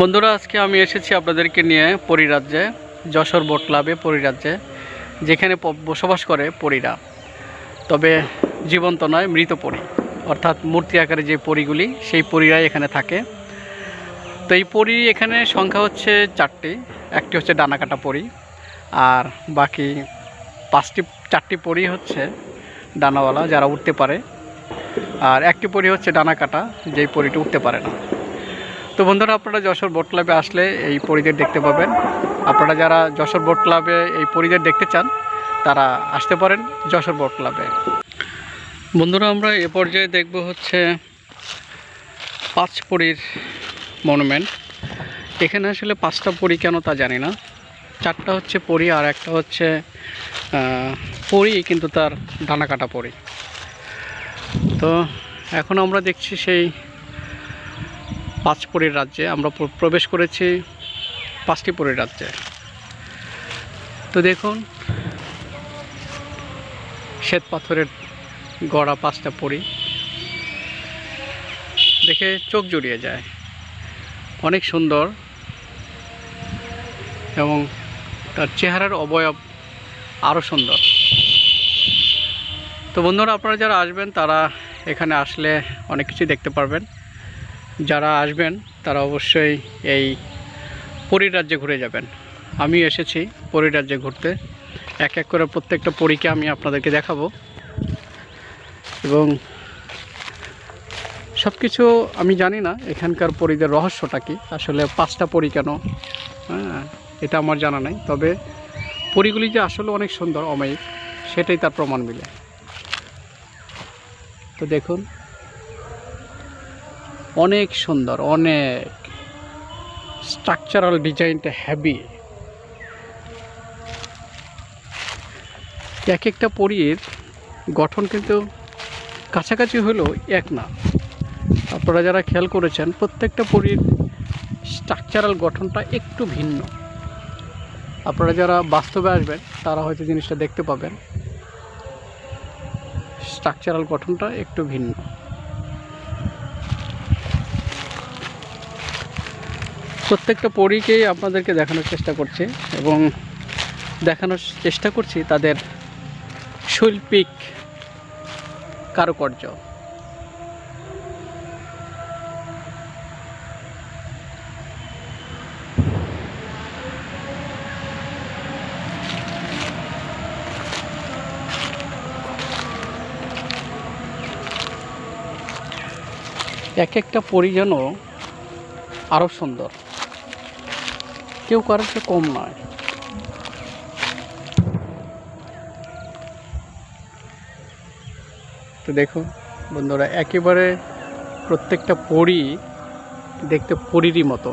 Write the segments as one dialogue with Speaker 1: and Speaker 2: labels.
Speaker 1: বন্ধুরা, আজকে আমি এসেছি আপনাদেরকে নিয়ে পরিরাজ্যে, যশোর বোট ক্লাবে পরিরাজ্যে, যেখানে বসবাস করে পরীরা। তবে জীবন্ত নয়, মৃত পরী। অর্থাৎ মূর্তি আকারে যে পরীগুলি, সেই পরীরাই এখানে থাকে। তো এই পরী এখানে সংখ্যা হচ্ছে চারটি। একটি হচ্ছে ডানাকাটা পরী, আর বাকি পাঁচটি, চারটি পরী হচ্ছে ডানাওয়ালা যারা উঠতে পারে। আর একটি পরী হচ্ছে ডানা কাটা যেই পরীটি উঠতে পারে না। তো বন্ধুরা, আপনারা যশোর বোট ক্লাবে আসলে এই পরিদের দেখতে পাবেন। আপনারা যারা যশোর বোট ক্লাবে এই পরিদের দেখতে চান, তারা আসতে পারেন যশোর বোট ক্লাবে বন্ধুরা, আমরা এ পর্যায়ে দেখব হচ্ছে পাঁচ পরীর মনুমেন্ট এখানে আসলে পাঁচটা পরী কেন তা জানি না। চারটা হচ্ছে পরী আর একটা হচ্ছে পরী কিন্তু তার ডানা কাটা পরী। তো এখন আমরা দেখছি সেই পাঁচপুরীর রাজ্যে, আমরা প্রবেশ করেছি পাঁচটি পুরীর রাজ্যে। তো দেখুন, শ্বেত পাথরের গড়া পাঁচটা পুরী। দেখে চোখ জুড়িয়ে যায়। অনেক সুন্দর এবং তার চেহারার অবয়ব আরও সুন্দর। তো বন্ধুরা, আপনারা যারা আসবেন, তারা এখানে আসলে অনেক কিছু দেখতে পারবেন। যারা আসবেন, তারা অবশ্যই এই পুরী রাজ্যে ঘুরে যাবেন। আমি এসেছি পুরী রাজ্যে ঘুরতে। এক এক করে প্রত্যেকটা পরীকে আমি আপনাদেরকে দেখাবো। এবং সব কিছু আমি জানি না, এখানকার পরীদের রহস্যটা কি? আসলে পাঁচটা পরী কেন? হ্যাঁ এটা আমার জানা নাই। তবে পরীগুলি যে আসলে অনেক সুন্দর, অমায়িক, সেটাই তার প্রমাণ মিলে। তো দেখুন অনেক সুন্দর, অনেক স্ট্রাকচারাল ডিজাইনটা হ্যাভি এক একটা পরীর গঠন কিন্তু কাছাকাছি হলেও এক না। আপনারা যারা খেয়াল করেছেন, প্রত্যেকটা পরীর স্ট্রাকচারাল গঠনটা একটু ভিন্ন। আপনারা যারা বাস্তবে আসবেন, তারা হয়তো জিনিসটা দেখতে পাবেন। স্ট্রাকচারাল গঠনটা একটু ভিন্ন। প্রত্যেকটা পরীকেই আপনাদেরকে দেখানোর চেষ্টা করছি এবং দেখানোর চেষ্টা করছি তাদের শৈল্পিক কারুকার্য। এক একটা পরি যেন আরও সুন্দর। কেউ কারোর চেয়ে কম নয়। তো দেখো, বন্ধুরা, একেবারে প্রত্যেকটা পরি দেখতে পরিরই মতো।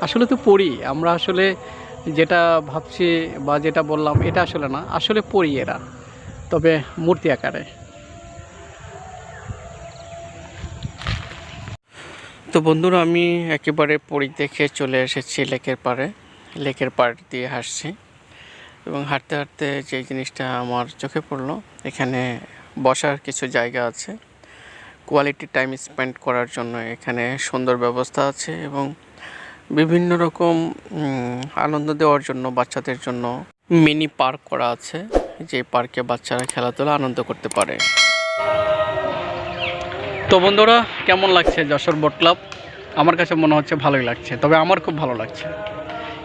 Speaker 1: আসলে তো পরি, আমরা আসলে যেটা ভাবছি বা যেটা বললাম, এটা আসলে না, আসলে পরি এরা। তবে মূর্তি আকারে। তো বন্ধুরা, আমি একেবারে পরি দেখে চলে এসেছি লেকের পাড়ে। লেকের পাড় দিয়ে হাঁটছি এবং হাঁটতে হাঁটতে যে জিনিসটা আমার চোখে পড়ল, এখানে বসার কিছু জায়গা আছে। কোয়ালিটি টাইম স্পেন্ড করার জন্য এখানে সুন্দর ব্যবস্থা আছে এবং বিভিন্ন রকম আনন্দ দেওয়ার জন্য, বাচ্চাদের জন্য মিনি পার্ক করা আছে যে পার্কে বাচ্চারা খেলাধুলা আনন্দ করতে পারে। তো বন্ধুরা, কেমন লাগছে যশোর বোট ক্লাব? আমার কাছে মনে হচ্ছে ভালোই লাগছে, তবে আমার খুব ভালো লাগছে।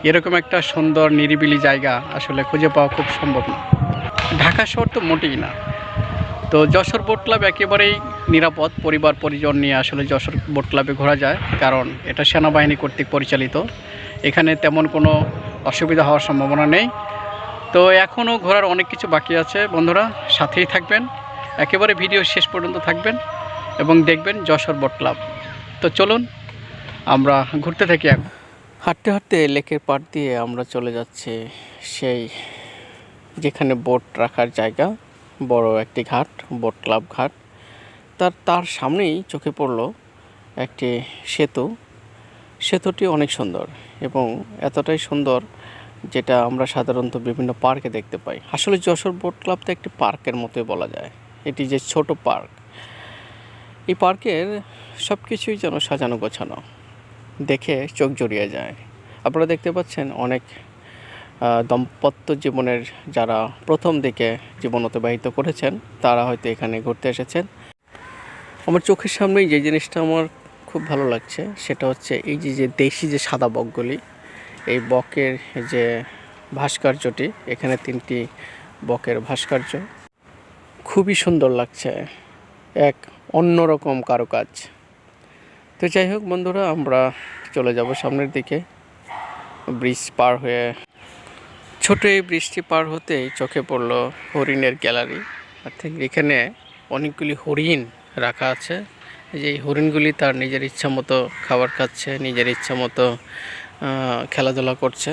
Speaker 1: এরকম একটা সুন্দর, নিরিবিলি জায়গা আসলে খুঁজে পাওয়া খুব সম্ভব না। ঢাকা শহর তো মোটেই না। তো যশোর বোট ক্লাব একেবারেই নিরাপদ, পরিবার, পরিজন নিয়ে আসলে যশোর বোট ক্লাবে ঘোরা যায়, কারণ এটা সেনাবাহিনী কর্তৃক পরিচালিত। এখানে তেমন কোনো অসুবিধা হওয়ার সম্ভাবনা নেই। তো এখনও ঘোরার অনেক কিছু বাকি আছে বন্ধুরা, সাথেই থাকবেন। একেবারে ভিডিও শেষ পর্যন্ত থাকবেন। এবং দেখবেন যশোর বোট ক্লাব। তো চলুন, আমরা ঘুরতে থাকি এখন। হাঁটতে হাঁটতে লেকের পাড় দিয়ে আমরা চলে যাচ্ছি সেই যেখানে বোট রাখার জায়গা, বড় একটি ঘাট, বোট ক্লাব ঘাট। তার তার সামনেই চোখে পড়ল একটি সেতু। সেতুটি অনেক সুন্দর এবং এতটাই সুন্দর যেটা আমরা সাধারণত বিভিন্ন পার্কে দেখতে পাই। আসলে যশোর বোট ক্লাব তো একটি পার্কের মতোই বলা যায়। এটি যে ছোট পার্ক এই পার্কের সব কিছুই যেন সাজানো গোছানো। দেখে চোখ জড়িয়ে যায়। আপনারা দেখতে পাচ্ছেন অনেক দম্পত্য জীবনের যারা প্রথম দিকে জীবন অতিবাহিত করেছেন, তারা হয়তো এখানে ঘুরতে এসেছেন। আমার চোখের সামনেই যে জিনিসটা আমার খুব ভালো লাগছে, সেটা হচ্ছে এই যে যে দেশি যে সাদা বকগুলি, এই বকের যে ভাস্কর্যটি, এখানে তিনটি বকের ভাস্কর্য। খুবই সুন্দর লাগছে। এক অন্যরকম কারুকাজ। তো যাই হোক বন্ধুরা, আমরা চলে যাব সামনের দিকে। ব্রিজ পার হয়ে ছোট এই ব্রিজটি পার হতেই চোখে পড়ল হরিণের গ্যালারি। অর্থাৎ এখানে অনেকগুলি হরিণ রাখা আছে। যে এই হরিণগুলি তার নিজের ইচ্ছা মতো খাবার খাচ্ছে, নিজের ইচ্ছা মতো খেলাধুলা করছে।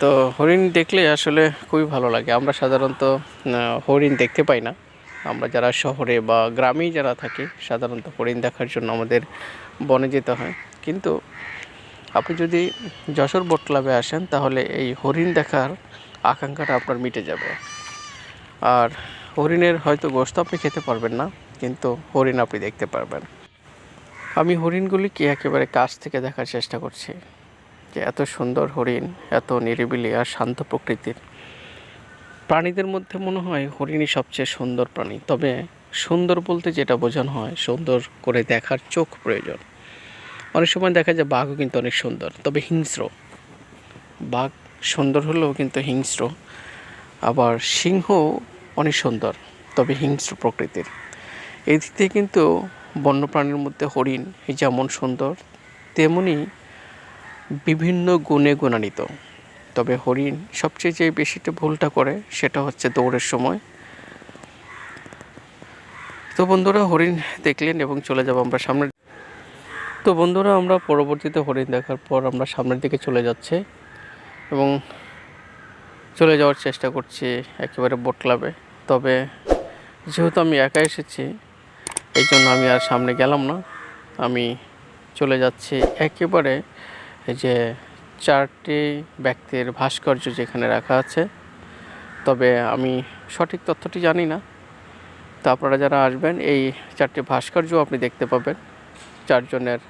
Speaker 1: তো হরিণ দেখলে আসলে খুবই ভালো লাগে। আমরা সাধারণত হরিণ দেখতে পাই না। আমরা যারা শহরে বা গ্রামেই যারা থাকি, সাধারণত হরিণ দেখার জন্য আমাদের বনে যেতে হয়। কিন্তু আপনি যদি যশোর বোট ক্লাবে আসেন, তাহলে এই হরিণ দেখার আকাঙ্ক্ষাটা আপনার মিটে যাবে। আর হরিণের হয়তো গোস্ত আপনি খেতে পারবেন না, কিন্তু হরিণ আপনি দেখতে পারবেন। আমি হরিণগুলিকে একেবারে কাছ থেকে দেখার চেষ্টা করছি যে এত সুন্দর হরিণ, এত নিরিবিলি আর শান্ত প্রকৃতির। প্রাণীদের মধ্যে মনে হয় হরিণই সবচেয়ে সুন্দর প্রাণী। তবে সুন্দর বলতে যেটা বোঝানো হয়, সুন্দর করে দেখার চোখ প্রয়োজন। অনেক সময় দেখা যায় বাঘও কিন্তু অনেক সুন্দর, তবে হিংস্র। বাঘ সুন্দর হলেও কিন্তু হিংস্র। আবার সিংহ অনেক সুন্দর, তবে হিংস্র প্রকৃতির। এই দিক থেকে কিন্তু বন্যপ্রাণীর মধ্যে হরিণ যেমন সুন্দর, তেমনি বিভিন্ন গুণে গুণান্বিত। তবে হরিণ সবচেয়ে যে বেশিটা ভুলটা করে সেটা হচ্ছে দৌড়ের সময়। তো বন্ধুরা, হরিণ দেখলেন এবং চলে যাব আমরা সামনের তো বন্ধুরা, আমরা পরবর্তীতে হরিণ দেখার পর আমরা সামনের দিকে চলে যাচ্ছি এবং চলে যাওয়ার চেষ্টা করছি একেবারে বোট ক্লাবে। তবে যেহেতু আমি একা এসেছি, এই জন্য আমি আর সামনে গেলাম না। আমি চলে যাচ্ছি একেবারে যে চারটি ব্যক্তির ভাস্কর্য যেখানে রাখা আছে। তবে আমি সঠিক তথ্যটি জানি না। তো আপনারা যারা আসবেন, এই চারটি ভাস্কর্য আপনি দেখতে পাবেন। চারজনের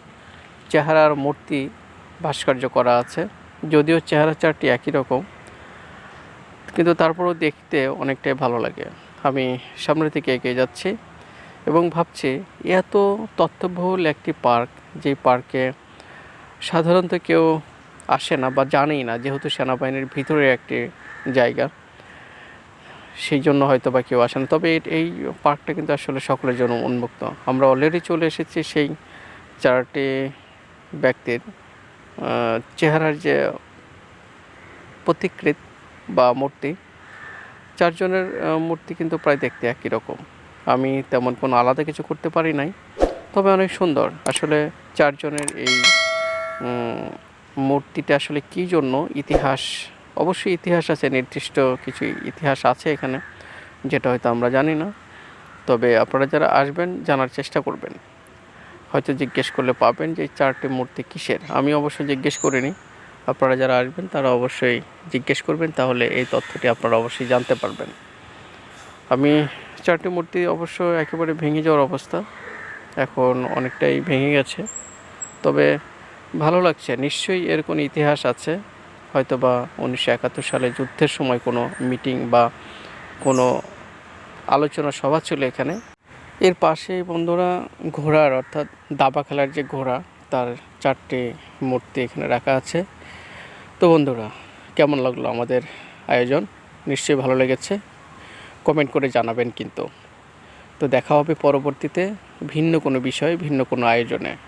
Speaker 1: চেহারার মূর্তি ভাস্কর্য করা আছে। যদিও চেহারা চারটি একই রকম, কিন্তু তারপরেও দেখতে অনেকটাই ভালো লাগে। আমি সামনে থেকে এগিয়ে যাচ্ছি এবং ভাবছি, এত তথ্যবহুল একটি পার্ক, যেই পার্কে সাধারণত কেউ আসে না বা জানেই না, যেহেতু সেনাবাহিনীর ভিতরে একটি জায়গা, সেই জন্য হয়তো বা কেউ আসে না। তবে এই- পার্কটা কিন্তু আসলে সকলের জন্য উন্মুক্ত। আমরা অলরেডি চলে এসেছি সেই চারটি ব্যক্তির চেহারার যে প্রতিকৃত বা মূর্তি, চারজনের মূর্তি কিন্তু প্রায় দেখতে একই রকম। আমি তেমন কোনো আলাদা কিছু করতে পারি নাই, তবে অনেক সুন্দর। আসলে চারজনের এই মূর্তিটা আসলে কী জন্য? ইতিহাস, অবশ্যই ইতিহাস আছে, নির্দিষ্ট কিছু ইতিহাস আছে এখানে, যেটা হয়তো আমরা জানি না। তবে আপনারা যারা আসবেন, জানার চেষ্টা করবেন। হয়তো জিজ্ঞেস করলে পাবেন যে চারটি মূর্তি কিসের? আমি অবশ্যই জিজ্ঞেস করিনি। আপনারা যারা আসবেন, তারা অবশ্যই জিজ্ঞেস করবেন, তাহলে এই তথ্যটি আপনারা অবশ্যই জানতে পারবেন। আমি চারটি মূর্তি অবশ্য একেবারে ভেঙে যাওয়ার অবস্থা। এখন অনেকটাই ভেঙে গেছে। তবে ভালো লাগছে। নিশ্চয়ই এর কোনো ইতিহাস আছে। হয়তো বা উনিশশো একাত্তর সালে যুদ্ধের সময় কোনো মিটিং বা কোনো আলোচনা সভা ছিল এখানে। এর পাশে বন্ধুরা ঘোড়ার অর্থাৎ দাবা খেলার যে ঘোড়া, তার চারটে মূর্তি এখানে রাখা আছে। তো বন্ধুরা, কেমন লাগল আমাদের আয়োজন? নিশ্চয়ই ভালো লেগেছে। কমেন্ট করে জানাবেন কিন্তু। তো দেখা হবে পরবর্তীতে ভিন্ন কোনো বিষয়, ভিন্ন কোনো আয়োজনে।